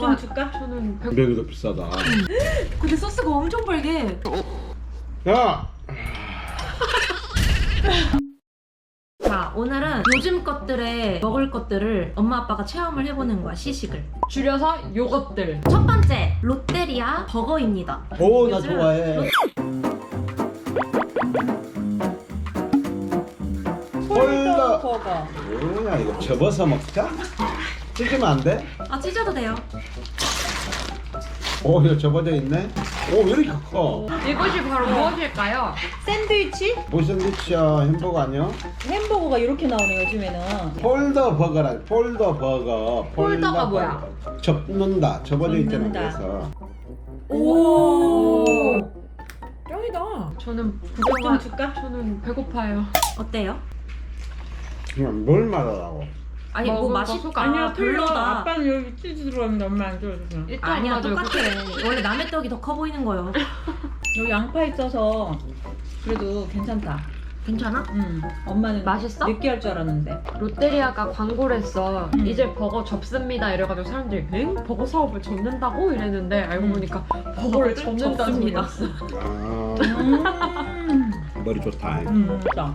좀 줄까? 저는 백... 백이 더 비싸다. 근데 소스가 엄청 빨개. 야, 자, 오늘은 요즘 것들에 먹을 것들을 엄마 아빠가 체험을 해보는 거야, 시식을. 줄여서 요것들. 첫 번째, 롯데리아 버거입니다. 오, 나 요즘 좋아해. 홀더. 버거. 뭐야 이거 접어서 먹자? 찢으면 안 돼? 아, 찢어도 돼요. 오, 이거 접어져 있네. 오, 왜 이렇게 커? 이것이 바로 무엇일까요? 샌드위치? 뭐 샌드위치야, 햄버거 아니야? 햄버거가 이렇게 나오네 요즘에는. 폴더 버거라. 폴더 버거. 폴더가 폴더 뭐야? 버거. 접는다. 접어져 있잖아. 접는다. 그래서. 오. 짱이다. 저는 좀 구경하... 줄까? 저는 배고파요. 어때요? 그냥 뭘 말하라고? 아니, 뭐 먹을 거 맛이 소가. 아니야, 별로다. 아빠는 여기 치즈 들어갔는데 엄마 안 들어주잖아. 일단 아니야, 엄마도 똑같아. 원래 남의 떡이 더 커 보이는 거예요. 여기 양파 있어서 그래도 괜찮다. 괜찮아? 음. 엄마는 맛있어? 느끼할 줄 알았는데. 롯데리아가 광고를 했어. 음. 이제 버거 접습니다. 이래가지고 사람들이 엥? 버거 사업을 접는다고? 이랬는데 알고 음. 보니까 버거를 접는다는 접습니다. 소리였어. 아, 음. 머리 좋다. 음, 맛있다.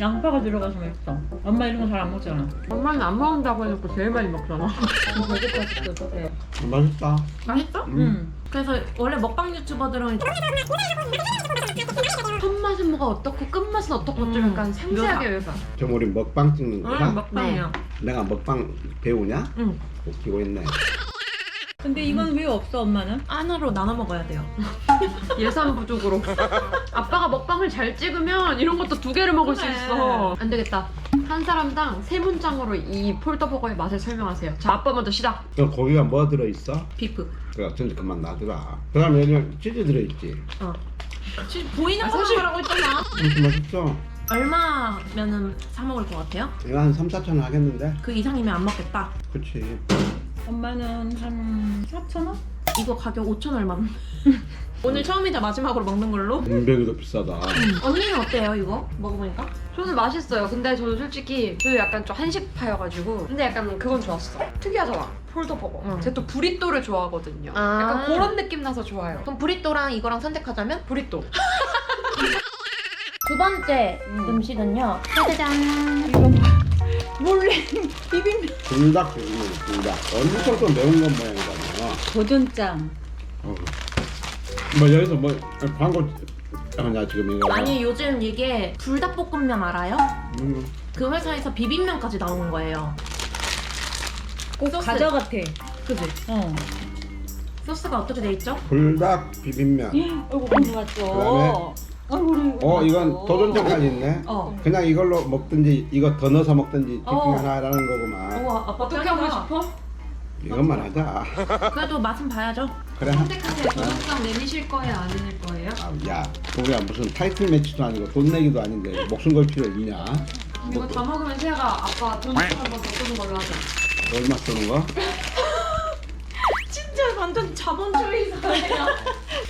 양파가 들어가서 맛있어. 엄마 이런 거 잘 안 먹잖아. 엄마는 안 먹는다고 해놓고 제일 많이 먹잖아. 배고팠을 때 그래. 맛있다. 맛있어? 음. 음. 그래서 원래 먹방 유튜버들은 첫 맛은 뭐가 어떻고 끝 맛은 어떻고 좀 음. 약간 상세하게 묘사. 좀 우리 먹방 찍는 거야? 응, 먹방이야. 내가 먹방 배우냐? 응. 웃기고 있네. 근데 이건 왜 없어 엄마는? 하나로 나눠 먹어야 돼요. 예산 부족으로. 먹방을 잘 찍으면 이런 것도 두 개를 먹을 수 그래. 있어. 안 되겠다. 한 사람당 세 문장으로 이 폴더버거의 맛을 설명하세요. 자, 아빠 먼저 시작. 그 고기가 뭐 들어있어? 비프. 그 어쩐지 그만 놔두라. 그 다음에 여기 치즈 들어있지. 어. 지금 보이는 아, 것만 사실- 말하고 있잖아. 이렇게 맛있어. 얼마면은 사 먹을 것 같아요? 이거 한 3, 4천 원 하겠는데? 그 이상이면 안 먹겠다. 그치. 엄마는 한 4천 원? 이거 가격 5천 얼마. 오늘 처음이자 마지막으로 먹는 걸로. 인백이 더 비싸다. 언니는 어때요 이거 먹어보니까? 저는 맛있어요. 근데 저는 솔직히 저 약간 좀 한식파여가지고 근데 약간 그건 좋았어. 특이하잖아. 폴더버거. 응. 제가 또 브리또를 좋아하거든요. 아. 약간 그런 느낌 나서 좋아요. 그럼 브리또랑 이거랑 선택하자면? 브리또. 두 번째 음. 식은요 짜자잔. 몰래 비빔면. 불닭 비빔면 불닭. 엄청 좀 매운 건 모양이잖아. 도전장. 어. 뭐 여기서 뭐 광고 하냐 지금 이거. 아니 요즘 이게 불닭볶음면 알아요? 음, 그 회사에서 비빔면까지 나오는 거예요. 꼭 소스. 과자 같아. 그지? 어. 소스가 어떻게 돼 있죠? 불닭 비빔면. 아이고 궁금하죠. 아이고 우리 어 이건. 도전장까지 있네. 어. 그냥 이걸로 먹든지 이거 더 넣어서 먹든지 둘 중에 어. 하나라는 거구만. 우와 아빠 어떻게 하고 싶어? 이것만 하자. 그래도 맛은 봐야죠. 그래. 선택하세요. 도전장 내미실 거예요? 안 내밀 거예요? 아, 야, 우리가 무슨 타이틀 매치도 아니고 돈 내기도 아닌데 목숨 걸 필요 있냐? 이거 다 먹으면 세아가 아빠 돈 한번 더 쓰는 걸로 하자. 얼마 쓰는 거? 진짜 완전 자본주의자예요.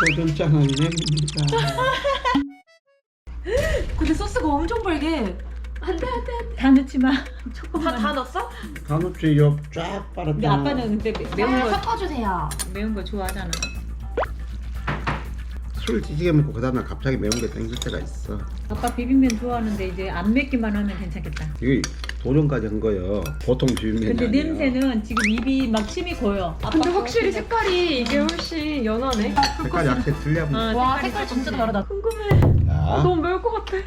도전장은 냅니다. 근데 소스가 엄청 빨개. 안돼 안돼 안돼. 다 넣지 마. 다, 다 넣었어? 다 넣지 옆쫙 빨았잖아. 근데 아빠는 근데 매- 매운 네, 거 섞어주세요. 매운 거 좋아하잖아. 술 찌지게 먹고 그 다음날 갑자기 매운 게 땡길 때가 있어. 아빠 비빔면 좋아하는데 이제 안 맵기만 하면 괜찮겠다. 이게 도전까지 한 거요. 보통 비빔면이 근데 아니야. 냄새는 지금 입이 막 침이 고여. 아빠 근데 거 확실히 진짜- 색깔이 이게 훨씬 연하네. 색깔 약간 틀려 보여. 어, 와 색깔이 색깔 진짜 다르다. 궁금해. 아, 자, 너무 매울 것 같아.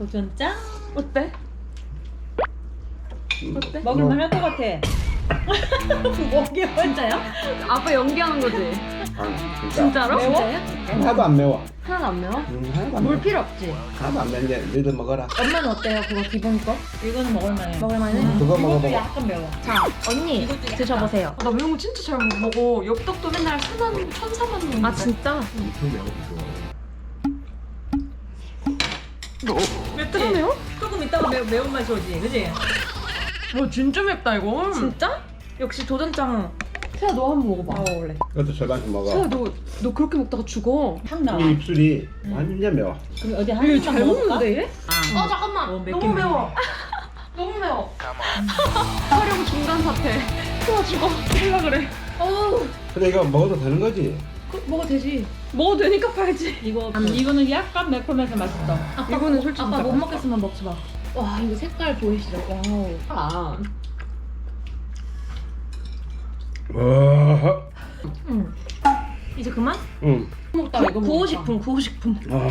도전장 어때? 음, 어때? 먹을만 할 것 같아. 먹기 진짜요? 아빠 연기하는 거지? 아, 진짜. 진짜로? 매워? 하나도 안 매워. 하나도 안 매워? 음, 하나도 안 물 매워. 필요 없지? 하나도 안 매운데 너희들 먹어라. 엄마는 어때요? 그거 기본 거? 이거는 먹을만해. 먹을만해? 음, 그거 이것도 먹어봐. 약간 매워. 자 언니 이것도 약간- 드셔보세요. 나 매운 거 진짜 잘 못 먹어. 엽떡도 맨날 천안, 천사만 먹는데. 아 진짜? 엄청 매워. 맵다 매워? 조금 이따가 매, 매운맛이 오지, 그지? 와 진짜 맵다 이거. 진짜? 역시 도전장. 세아 너 한번 먹어봐. 원래 이것도 절반씩 먹어. 세아 너, 너 그렇게 먹다가 죽어. 확 나와. 이 입술이 음. 완전 매워. 그럼 어디 한얘 입만 잘 먹을까? 먹는데 얘? 아. 어 잠깐만. 어, 맵긴 너무 매워. 너무 매워. 촬영 중단 사태. 도와주고 죽을라 그래. 어우, 근데 이거 먹어도 되는 거지? 그, 먹어도 되지. 먹어도 되니까 팔지. 이거 이거는 약간 매콤해서 맛있어. 아빠, 이거는 솔직히 아빠 진짜 못 맛있다. 먹겠으면 먹지 마. 와, 이거 색깔 보이시죠? 와우. 아. 와, 응. 이제 그만? 응. 먹다 이거 구호식품, 구호식품. 아.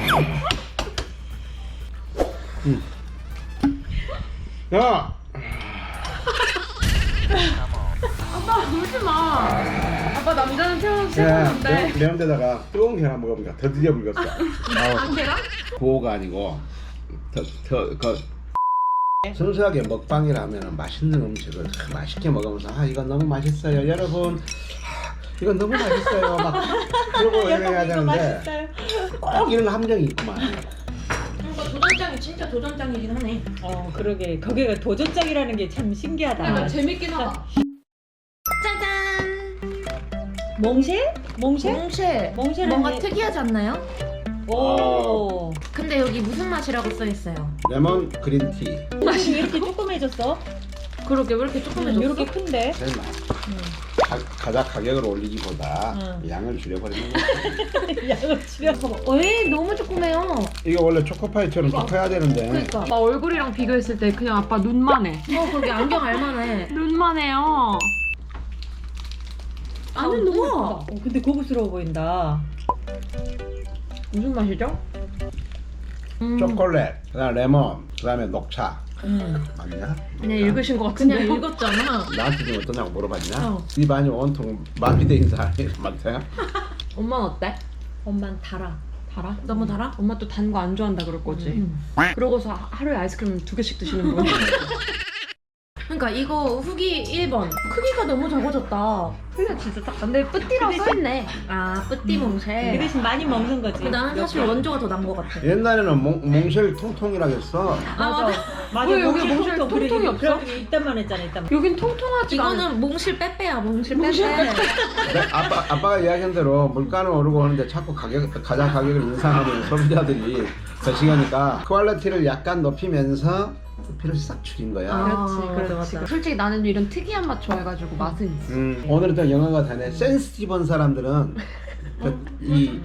음. 야, 남자는 태어나서 야, 최고인데. 매운, 매운 데다가 뜨거운 계란 먹으니까 더 드려 불겠어. 아우, 계란? 구호가 아니고 더, 더, 그 순수하게 먹방이라면 맛있는 음식을 참 맛있게 먹으면서 아 이거 너무 맛있어요 여러분 아, 이거 너무 맛있어요 막 그러고 해야 이거 되는데 맛있어요. 꼭 이런 함정이 있구만 그러니까 도전장이 진짜 도전장이긴 하네. 어 그러게 거기가 도전장이라는 게 참 신기하다. 약간 재밌긴 하다. 몽쉘? 몽쉘? 몽쉘. 몽쉘은 뭔가 특이하지 않나요? 오. 근데 여기 무슨 맛이라고 써 있어요? 레몬 그린티 맛이 왜 이렇게 조그매졌어? 그러게 왜 이렇게 조그매졌어? 이렇게 큰데? 제일 맛 음. 가, 가자 가격을 올리기보다 응. 양을 줄여버리는 거 양을 줄여서. 왜 너무 조그매요? 이거 원래 초코파이처럼 더 커야 되는데 그러니까. 아빠 얼굴이랑 비교했을 때 그냥 아빠 눈만 해. 어, 그러게 안경 알만해. 눈만 해요. 안은 너무 예쁘다. 어, 근데 고급스러워 보인다. 무슨 맛이죠? 음, 초콜릿 그다음 레몬 그다음에 녹차 음. 맞냐? 그냥 읽으신 것 같은데. 그냥 읽었잖아. 나한테 좀 어떠냐고 물어봤냐? 어. 이 반이 온통 마비된 사람이 맞아요? 엄마는 어때? 엄만 달아. 달아? 너무 달아? 엄마 또 단 거 안 좋아한다 그럴 거지. 음. 그러고서 하루에 아이스크림 두 개씩 드시는 분. 그러니까 이거 후기 1번. 크기가 너무 적어졌다. 근데 진짜 딱 근데 뿌띠라고 써있네. 아, 뿌띠 그 몽쉘. 대신 많이 먹는 거지. 나는 사실 원조가 더난것 같아. 옛날에는 몽, 몽쉘 통통이라고 했어 맞아. 맞아. 왜 여기 몽쉘 몽쉘 통통. 그래, 통통이 없어? 그래, 이딴만 했잖아, 이딴만. 여긴 통통하지가 않아. 이거는 몽실 빼빼야, 몽실 빼빼. 내 아빠, 아빠가 이야기한 대로 물가는 오르고 하는데 자꾸 가격, 가장 가격을 인상하는 소비자들이 거시기하니까 퀄리티를 약간 높이면서 부피를 싹 줄인 거야 아. 그렇지, 그렇지. 맞아. 솔직히 나는 이런 특이한 맛 좋아해가지고 맛은 있어. 음, 오늘은 또 영화가 되네 센스티브한 사람들은 그, 이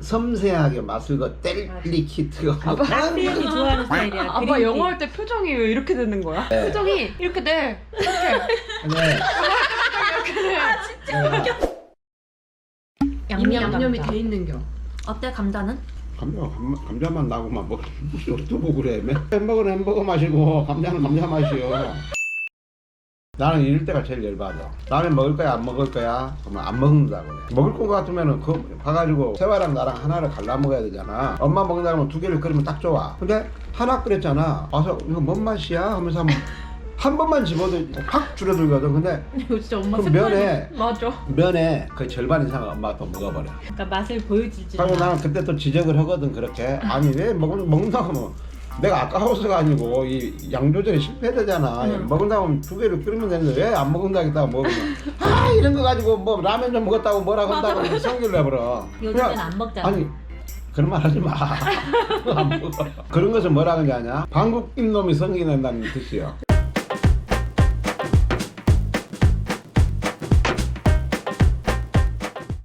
섬세하게 맛을 그 뗄리 키트가 락비언이 좋아하는 스타일이야. 아빠 그린티. 영어 할 때 표정이 왜 이렇게 되는 거야? 네. 표정이 이렇게 돼. 이렇게. 네. 이미 양념 양념이 감자. 돼 있는 겨. 어때 감자는? 감자, 감, 감자만 나고만 뭐 어쩌고 그래 맨? 햄버거는 햄버거 맛이고 감자는 감자 맛이요 나는 이럴 때가 제일 열받아. 라면 먹을 거야 안 먹을 거야? 그러면 안 먹는다고 그래. 먹을 거 같으면은 그 가가지고 세화랑 나랑 하나를 갈라 먹어야 되잖아. 엄마 먹는다 그러면 두 개를 끓이면 딱 좋아. 근데 하나 끓였잖아. 와서 이거 뭔 맛이야? 하면서 한번 한 번만 집어도 확 줄어들거든. 근데 이거 진짜 엄마 그 면에 맞아. 면에 거의 절반 이상을 엄마가 또 먹어버려. 그러니까 맛을 보여주지. 그리고 나는 그때 또 지적을 하거든 그렇게. 아니 왜 먹, 먹는다고 하면 내가 아까워서가 아니고 이 양 조절이 실패되잖아. 응. 먹는다고 하면 두 개를 끓이면 되는데 왜 안 먹는다 했다고 먹으면 아 이런 거 가지고 뭐 라면 좀 먹었다고 뭐라고 한다고 이렇게 성질 내버려. 요즘엔 안 먹잖아. 아니 그런 말 하지 마 안 먹어 그런 것을 뭐라 그러냐. 방귀 낀 놈이 성기 낸다는 뜻이요